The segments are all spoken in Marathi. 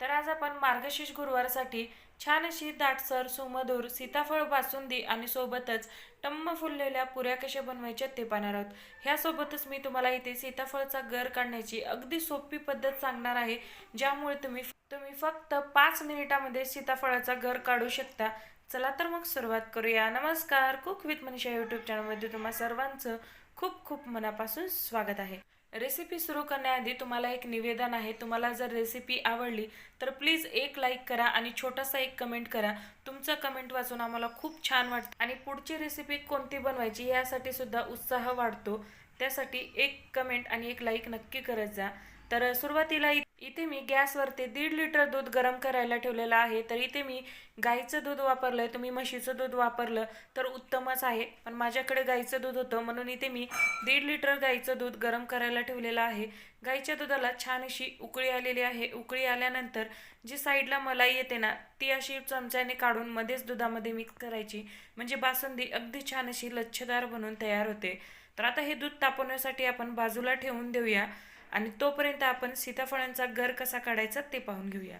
तर आज आपण मार्गशीर्ष गुरुवारसाठी छान अशी दाटसर सुमधूर सीताफळ बासुंदी आणि सोबतच टम्म फुललेल्या पुऱ्या कशा बनवायच्या ते पाहणार आहोत. ह्यासोबतच मी तुम्हाला इथे सीताफळचा गर काढण्याची अगदी सोपी पद्धत सांगणार आहे ज्यामुळे तुम्ही तुम्ही फक्त पाच मिनिटामध्ये सीताफळाचा गर काढू शकता. चला तर मग सुरुवात करूया. नमस्कार कुक विथ मनीषा यूट्यूब चॅनलमध्ये तुम्हा सर्वांचं खूप खूप मनापासून स्वागत आहे. रेसिपी सुरू करण्याआधी तुम्हाला एक निवेदन आहे. तुम्हाला जर रेसिपी आवडली तर प्लीज एक लाईक करा आणि छोटासा एक कमेंट करा. तुमचं कमेंट वाचून आम्हाला खूप छान वाटतं. आणि पुढची रेसिपी कोणती बनवायची यासाठी सुद्धा उत्साह वाढतो. त्यासाठी एक कमेंट आणि एक लाईक नक्की करत जा. तर सुरुवातीला इथे मी गॅसवरती दीड लिटर दूध गरम करायला ठेवलेलं आहे. तर इथे मी गाईचं दूध वापरलं तुम्ही म्हशीचं दूध वापरलं तर उत्तमच आहे. पण माझ्याकडे गाईचं दूध होतं म्हणून इथे मी दीड लिटर गाईचं दूध गरम करायला ठेवलेलं आहे. गाईच्या दुधाला छान अशी उकळी आलेली आहे. उकळी आल्यानंतर जी साईडला मलाई येते ना ती अशी चमच्याने काढून मध्येच दुधामध्ये मिक्स करायची. म्हणजे बासुंदी अगदी छान अशी लच्छदार बनून तयार होते. तर आता हे दूध तापवण्यासाठी आपण बाजूला ठेवून देऊया. आणि तोपर्यंत आपण सीताफळांचा घर कसा काढायचा ते पाहून घेऊया.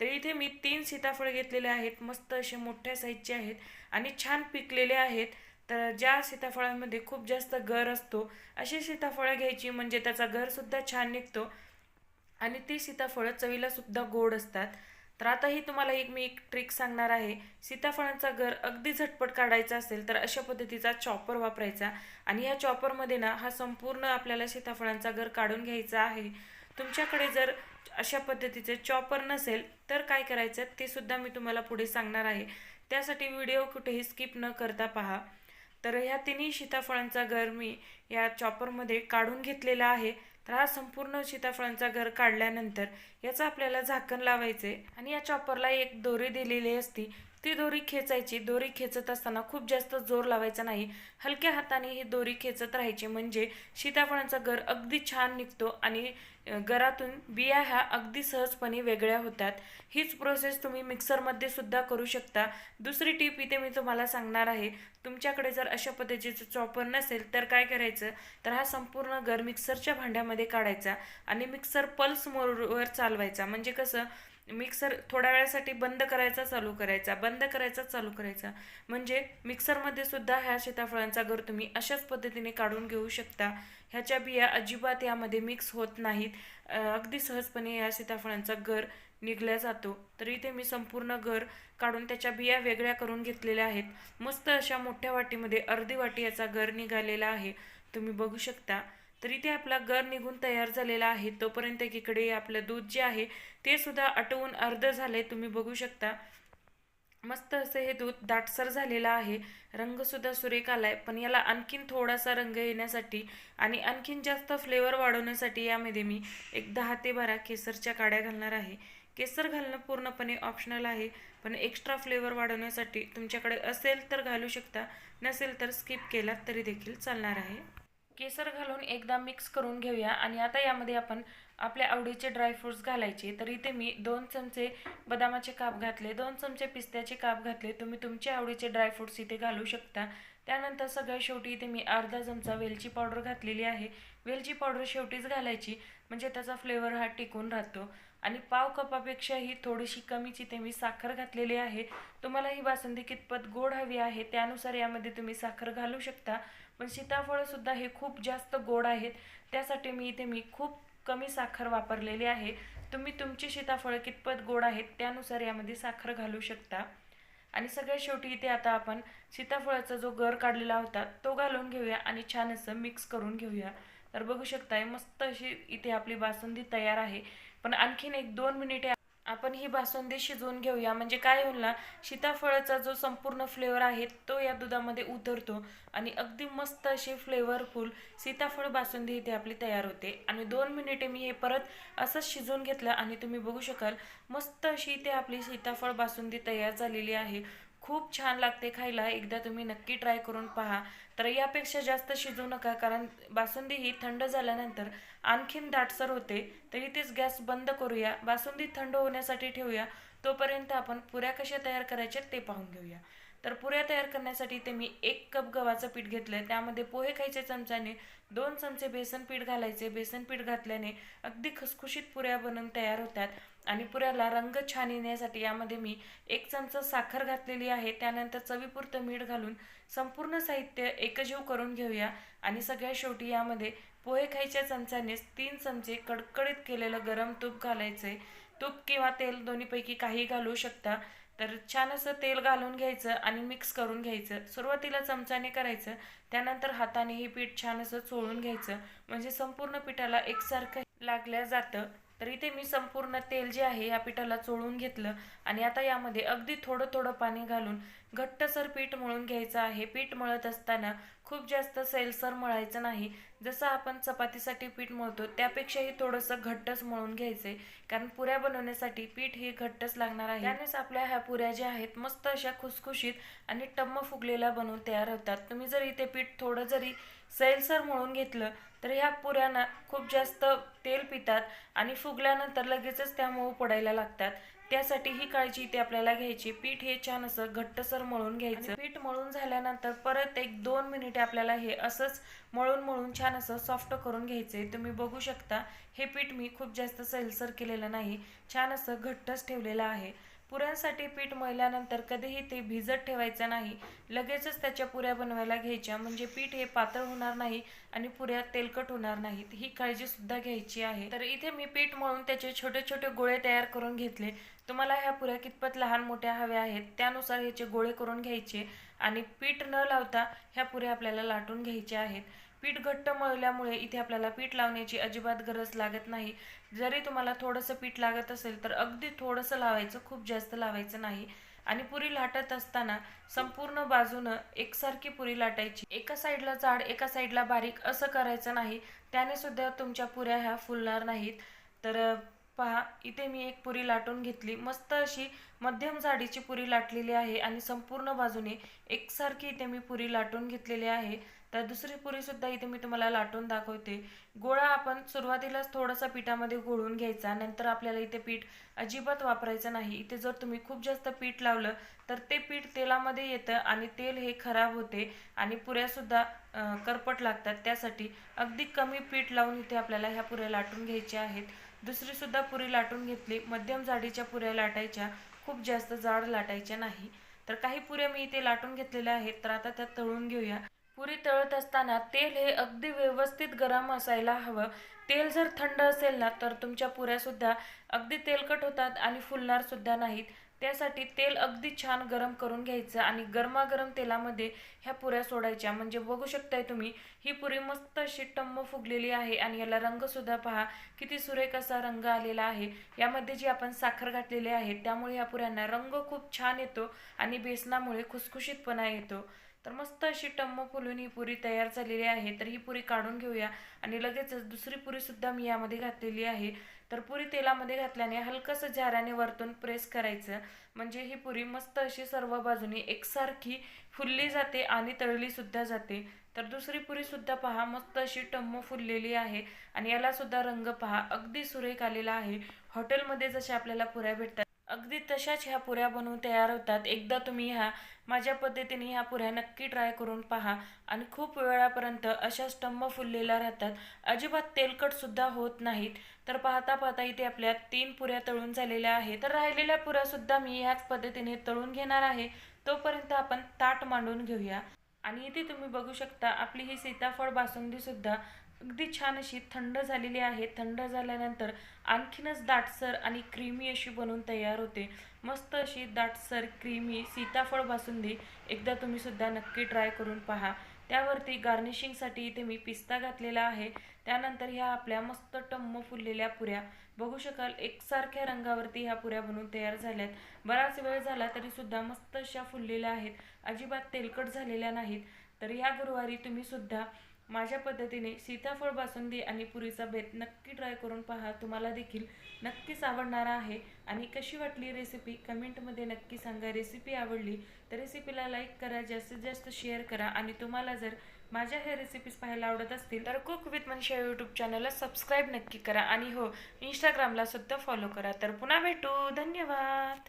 तर इथे मी तीन सीताफळ घेतलेले आहेत मस्त असे मोठ्या साईजचे आहेत आणि छान पिकलेले आहेत. तर ज्या सीताफळांमध्ये खूप जास्त गर असतो अशी सीताफळं घ्यायची म्हणजे त्याचा घरसुद्धा छान निघतो आणि ती सीताफळं चवीलासुद्धा गोड असतात. तर आताही तुम्हाला एक मी एक ट्रिक सांगणार आहे. सीताफळांचा घर अगदी झटपट काढायचा असेल तर अशा पद्धतीचा चॉपर वापरायचा. आणि या चॉपरमध्ये ना हा संपूर्ण आपल्याला सीताफळांचा घर काढून घ्यायचा आहे. तुमच्याकडे जर अशा पद्धतीचे चॉपर नसेल तर काय करायचं? ते सुद्धा मी तुम्हाला पुढे सांगणार आहे. त्यासाठी व्हिडिओ कुठेही स्किप न करता पहा. तर ह्या तिन्ही सीताफळांचा घर मी या चॉपरमध्ये काढून घेतलेला आहे. तर हा संपूर्ण सीताफळांचा घर काढल्यानंतर याचं आपल्याला झाकण लावायचे आणि या चॉपरला एक दोरी दिलेली असती. ती दोरी खेचायची. दोरी खेचत असताना खूप जास्त जोर लावायचा नाही. हलक्या हाताने ही दोरी खेचत राहायची. म्हणजे सीताफळांचा गर अगदी छान निघतो आणि घरातून गरातून बिया ह्या अगदी सहजपणे वेगळ्या होतात. हीच प्रोसेस तुम्ही मिक्सरमध्ये सुद्धा करू शकता. दुसरी टीप इथे मी तुम्हाला सांगणार आहे. तुमच्याकडे जर अशा पद्धतीचं चॉपर नसेल तर काय करायचं? तर हा संपूर्ण गर मिक्सरच्या भांड्यामध्ये काढायचा आणि मिक्सर पल्स मोडवर चालवायचा. म्हणजे कसं? मिक्सर थोड्या वेळासाठी बंद करायचा चालू करायचा. बंद करायचा चालू करायचा. म्हणजे मिक्सरमध्ये सुद्धा ह्या सीताफळांचा घर तुम्ही अशाच पद्धतीने काढून घेऊ शकता. ह्याच्या बिया अजिबात यामध्ये मिक्स होत नाहीत. अगदी सहजपणे या सीताफळांचा घर निघल्या जातो. तर इथे मी संपूर्ण घर काढून त्याच्या बिया वेगळ्या करून घेतलेल्या आहेत. मस्त अशा मोठ्या वाटीमध्ये अर्धी वाटी याचा घर निघालेला आहे. तुम्ही बघू शकता. तर इथे आपला गर निघून तयार झालेला आहे. तोपर्यंत एकीकडे आपलं दूध जे आहे ते सुद्धा आटवून अर्ध झाले तुम्ही बघू शकता. मस्त असं हे दूध दाटसर झालेलं आहे. रंगसुद्धा सुरेख आलाय. पण याला आणखीन थोडासा रंग येण्यासाठी आणि आणखीन जास्त फ्लेवर वाढवण्यासाठी यामध्ये मी एक दहा ते बारा केसरच्या काड्या घालणार आहे. केसर घालणं पूर्णपणे ऑप्शनल आहे. पण एक्स्ट्रा फ्लेवर वाढवण्यासाठी तुमच्याकडे असेल तर घालू शकता. नसेल तर स्किप केला तरी देखील चालणार आहे. केसर घालून एकदा मिक्स करून घेऊया. आणि आता यामध्ये आपण आपल्या आवडीचे ड्रायफ्रूट्स घालायचे. तर इथे मी दोन चमचे बदामाचे काप घातले दोन चमचे पिस्त्याचे काप घातले. तुम्ही तुमच्या आवडीचे ड्रायफ्रूट्स इथे घालू शकता. त्यानंतर सगळ्या शेवटी इथे मी अर्धा चमचा वेलची पावडर घातलेली आहे. वेलची पावडर शेवटीच घालायची म्हणजे त्याचा फ्लेवर हा टिकून राहतो. आणि पाव कपापेक्षाही थोडीशी कमीच इथे मी साखर घातलेली आहे. तुम्हाला ही बासुंदी कितपत गोड हवी आहे त्यानुसार यामध्ये तुम्ही साखर घालू शकता. पण सीताफळंसुद्धा हे खूप जास्त गोड आहेत. त्यासाठी मी इथे मी खूप कमी साखर वापरलेली आहे. तुम्ही तुमची सीताफळं कितपत गोड आहेत त्यानुसार यामध्ये साखर घालू शकता. आणि सगळ्यात शेवटी इथे आता आपण सीताफळाचा जो गर काढलेला होता तो घालून घेऊया आणि छान असं मिक्स करून घेऊया. तर बघू शकताय मस्त अशी इथे आपली बासुंदी तयार आहे. पण आणखीन एक दोन मिनिटे आपण ही बासुंदी शिजवून घेऊया. म्हणजे काय होईल ना सीताफळाचा जो संपूर्ण फ्लेवर आहे तो या दुधामध्ये उतरतो आणि अगदी मस्त अशी फ्लेवरफुल सीताफळ बासुंदी इथे आपली तयार होते. आणि दोन मिनिटे मी हे परत असंच शिजवून घेतलं आणि तुम्ही बघू शकाल मस्त अशी इथे आपली सीताफळ बासुंदी तयार झालेली आहे. खूप छान लागते खायला. एकदा तुम्ही नक्की ट्राय करून पहा. तर यापेक्षा जास्त शिजवू नका कारण बासुंदी ही थंड झाल्यानंतर आणखीन दाटसर होते. तर इथेच गॅस बंद करूया. बासुंदी थंड होण्यासाठी ठेवूया. तोपर्यंत आपण पुऱ्या कशा तयार करायच्या ते पाहून घेऊया. तर पुऱ्या तयार करण्यासाठी ते मी एक कप गव्हाचं पीठ घेतलंय. त्यामध्ये पोहे खायचे चमच्याने दोन चमचे बेसन पीठ घालायचे. बेसन पीठ घातल्याने अगदी खसखुशीत पुऱ्या बनून तयार होतात. आणि पुऱ्याला रंग छान येण्यासाठी यामध्ये मी एक चमचा साखर घातलेली आहे. त्यानंतर चवीपुरतं मीठ घालून संपूर्ण साहित्य एकजीव करून घेऊया. आणि सगळ्या शेवटी यामध्ये पोहे खायच्या चमच्यानेच तीन चमचे कडकडीत केलेलं गरम तूप घालायचंय. तूप किंवा तेल दोन्हीपैकी काही घालू शकता. तर छान असं तेल घालून घ्यायचं आणि मिक्स करून घ्यायचं. सुरुवातीला चमच्याने करायचं. त्यानंतर हाताने हे पीठ छान असं चोळून घ्यायचं. म्हणजे संपूर्ण पिठाला एकसारखं लागल्या जातं. तर इथे मी संपूर्ण तेल जे आहे या पिठाला चोळून घेतलं आणि आता यामध्ये अगदी थोडं थोडं पाणी घालून घट्टसर पीठ मळून घ्यायचं आहे. पीठ मळत असताना खूप जास्त सैलसर मळायचं नाही. जसं आपण चपातीसाठी पीठ मळतो त्यापेक्षाही थोडंसं घट्टच मळून घ्यायचंय कारण पुऱ्या बनवण्यासाठी पीठ हे घट्टच लागणार आहे. त्यानेच आपल्या ह्या पुऱ्या ज्या आहेत मस्त अशा खुसखुशीत आणि टम्म फुगलेल्या बनवून तयार होतात. तुम्ही जर इथे पीठ थोडं जरी सैलसर मळून घेतलं तर ह्या पुऱ्यांना खूप जास्त तेल पितात आणि फुगल्यानंतर लगेचच त्या मऊ पडायला लागतात. त्यासाठी ही काळजी इथे आपल्याला घ्यायची. पीठ हे छान असं घट्टसर मळून घ्यायचं. पीठ मळून झाल्यानंतर परत एक दोन मिनिटे आपल्याला हे असंच मळून मळून छान असं सॉफ्ट करून घ्यायचंय. तुम्ही बघू शकता हे पीठ मी खूप जास्त सैलसर केलेलं नाही. छान असं घट्टच ठेवलेलं आहे. पुऱ्यांसाठी पीठ मळल्यानंतर कधीही ते भिजत ठेवायचं नाही. लगेचच त्याच्या पुऱ्या बनवायला घ्यायच्या. म्हणजे पीठ हे पातळ होणार नाही आणि पुऱ्या तेलकट होणार नाहीत. ही काळजी सुद्धा घ्यायची आहे. तर इथे मी पीठ मळून त्याचे छोटे छोटे गोळे तयार करून घेतले. तुम्हाला ह्या पुऱ्या कितपत लहान मोठ्या हव्या आहेत त्यानुसार ह्याचे गोळे करून घ्यायचे आणि पीठ न लावता ह्या पुऱ्या आपल्याला लाटून घ्यायच्या आहेत. पीठ घट्ट मळल्यामुळे इथे आपल्याला पीठ लावण्याची अजिबात गरज लागत नाही. जरी तुम्हाला थोडंसं पीठ लागत असेल तर अगदी थोडंसं लावायचं खूप जास्त लावायचं नाही. आणि पुरी लाटत असताना संपूर्ण बाजूनं एकसारखी पुरी लाटायची. एका साईडला जाड एका साईडला बारीक असं करायचं नाही. त्याने सुद्धा तुमच्या पुऱ्या ह्या फुलणार नाहीत. तर पहा इथे मी एक पुरी लाटून घेतली. मस्त अशी मध्यम जाडीची पुरी लाटलेली आहे आणि संपूर्ण बाजूने एकसारखी इथे मी पुरी लाटून घेतलेली आहे. तर दुसरी पुरी सुद्धा इथे मी तुम्हाला लाटून दाखवते. गोळा आपण सुरुवातीलाच थोडासा पिठामध्ये गोळून घ्यायचा नंतर आपल्याला इथे पीठ अजिबात वापरायचं नाही. इथे जर तुम्ही खूप जास्त पीठ लावलं तर ते पीठ तेलामध्ये येतं आणि तेल हे खराब होते आणि पुऱ्यासुद्धा करपट लागतात. त्यासाठी अगदी कमी पीठ लावून इथे आपल्याला ह्या पुऱ्या लाटून घ्यायच्या आहेत. दुसरीसुद्धा पुरी लाटून घेतली. मध्यम जाडीच्या पुऱ्या लाटायच्या खूप जास्त जाड लाटायच्या नाही. तर काही पुऱ्या मी इथे लाटून घेतलेल्या आहेत तर आता त्यात तळून घेऊया. पुरी तळत असताना तेल हे अगदी व्यवस्थित गरम असायला हवं. तेल जर थंड असेल ना तर तुमच्या पुऱ्यासुद्धा अगदी तेलकट होतात आणि फुलणारसुद्धा नाहीत. त्यासाठी तेल अगदी छान गरम करून घ्यायचं आणि गरमागरम तेलामध्ये ह्या पुऱ्या सोडायच्या. म्हणजे बघू शकताय तुम्ही ही पुरी मस्त अशी टम्म फुगलेली आहे आणि याला रंगसुद्धा पहा किती सुरेख असा रंग आलेला आहे. यामध्ये जी आपण साखर घातलेली आहे त्यामुळे ह्या पुऱ्यांना रंग खूप छान येतो आणि बेसनामुळे खुसखुशीतपणा येतो. तर मस्त अशी टम्म फुलून ही पुरी तयार झालेली आहे. तर ही पुरी काढून घेऊया. आणि लगेचच दुसरी पुरीसुद्धा मी यामध्ये घातलेली आहे. तर पुरी तेलामध्ये घातल्याने हलकंसं झाऱ्याने वरतून प्रेस करायचं. म्हणजे ही पुरी मस्त अशी सर्व बाजूनी एकसारखी फुलली जाते आणि तळलीसुद्धा जाते. तर दुसरी पुरीसुद्धा पहा मस्त अशी टम्म फुललेली आहे. आणि यालासुद्धा रंग पहा अगदी सुरेख आलेला आहे. हॉटेलमध्ये जसे आपल्याला पुऱ्या भेटतात अगदी तशाच ह्या पुऱ्या बनवून तयार होतात. एकदा तुम्ही ह्या माझ्या पद्धतीने ह्या पुऱ्या नक्की ट्राय करून पहा आणि खूप वेळापर्यंत अशा स्टंभ फुललेल्या राहतात. अजिबात तेलकटसुद्धा होत नाहीत. तर पाहता पाहता इथे आपल्या तीन पुऱ्या तळून झालेल्या आहेत. तर राहिलेल्या पुऱ्यासुद्धा मी ह्याच पद्धतीने तळून घेणार आहे. तोपर्यंत आपण ताट मांडून घेऊया. आणि इथे तुम्ही बघू शकता आपली ही सीताफळ बासुंदीसुद्धा अगदी छान अशी थंड झालेली आहे. थंड झाल्यानंतर आणखीनच दाटसर आणि क्रीमी अशी बनवून तयार होते. मस्त अशी दाटसर क्रीमी सीताफळ बासुंदी एकदा तुम्ही सुद्धा नक्की ट्राय करून पहा. त्यावरती गार्निशिंगसाठी इथे मी पिस्ता घातलेला आहे. त्यानंतर ह्या आपल्या मस्त टम्म फुललेल्या पुऱ्या. बघू शकाल एकसारख्या रंगावरती ह्या पुऱ्या बनवून तयार झाल्यात. बराच वेळ झाला तरीसुद्धा मस्त अशा फुललेल्या आहेत. अजिबात तेलकट झालेल्या नाहीत. तर ह्या गुरुवारी तुम्ही सुद्धा माझ्या पद्धतीने सीताफळ बासुंदी आणि पुरीचा बेत नक्की ट्राय करून पहा. तुम्हाला देखील नक्कीच आवडणार आहे. आणि कशी वाटली रेसिपी कमेंटमध्ये नक्की सांगा. रेसिपी आवडली तर रेसिपीला लाईक करा जास्तीत जास्त शेअर करा. आणि तुम्हाला जर माझ्या ह्या रेसिपीज पाहायला आवडत असतील तर कुक विथ मनशा यूट्यूब चॅनलला सबस्क्राईब नक्की करा. आणि हो इंस्टाग्रामला सुद्धा फॉलो करा. तर पुन्हा भेटू. धन्यवाद.